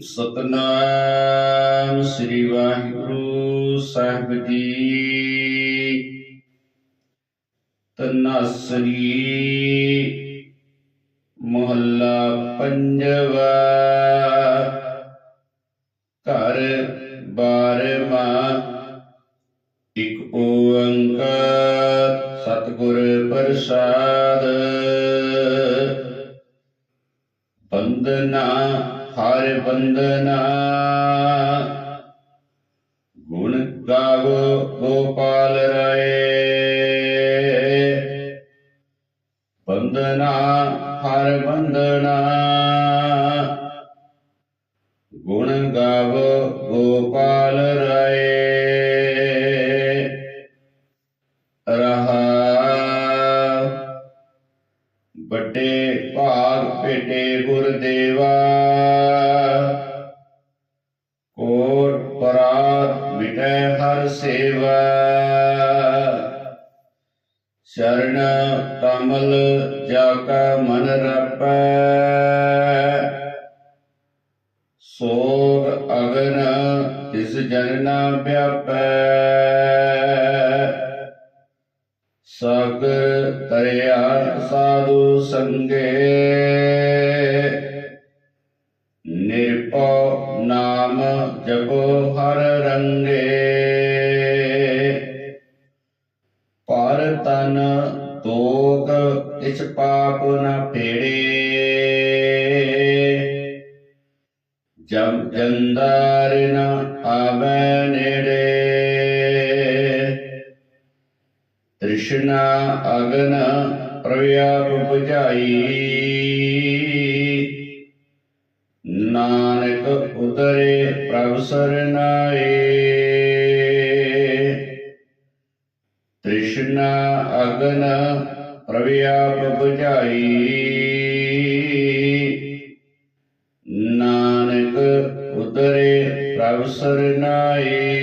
ਸਤਨਾਮ ਸ੍ਰੀ ਵਾਹਿਗੁਰੂ ਸਾਹਿਬ ਜੀ। ਤਨਾਸਰੀ ਮੁਹੱਲਾ ਪੰਜਵਾ। ਘਰ ਬਾਰਵਾਂ ਇਕ ਓੰਕਾਰ ਸਤਿਗੁਰ ਪ੍ਰਸਾਦ। ਬੰਦਨਾ ਹਰ ਬੰਦਨਾ ਗੁਣ ਗਾਵੋ ਗੋਪਾਲ ਰਾਏ। ਬੰਦਨਾ ਹਰ ਬੰਦਨਾ ਗੁਣ ਗਾਵੋ ਗੋਪਾਲ ਰਾਏ। ਰਹਾ ਵੱਡੇ ਭਾਗ ਭੇਟੇ ਗੁਰਦੇਵਾ। ਕੋਰ ਪਰਾਤ ਮਿਟੈ ਹਰ ਸੇਵਾ। ਸ਼ਰਨ ਕਮਲ ਜਾ ਕਾ ਮਨ ਰਪੈ। ਸੋਗ ਅਗਨ ਤਿਸ ਜਨ ਨਾ ਵਿਆਪੈ। ਸਾਗਰ ਤਰਿਆ ਸਾਧੂ ਸੰਗੇ। ਨਿਰਪਉ ਨਾਮ ਜਪੋ ਹਰ ਰੰਗੇ। ਪਰ ਤਨ ਤੋਕ ਇਸ ਪਾਪ ਨ ਫੇੜੇ ਜਮ ਜੰਦਾਰ ਨ ਆਵੈ ਨੇੜੇ ਤ੍ਰਿਸ਼ਨਾ ਅਗਨ ਪ੍ਰਵਿਆਪ 부ਝਾਈ ਨਾਨਕ ਉਤਰੇ ਪ੍ਰਭ ਸਰਨਾਏ ਤ੍ਰਿਸ਼ਨਾ ਅਗਨ ਪ੍ਰਵਿਆਪ 부ਝਾਈ ਨਾਨਕ ਉਤਰੇ ਪ੍ਰਭ ਸਰਨਾਏ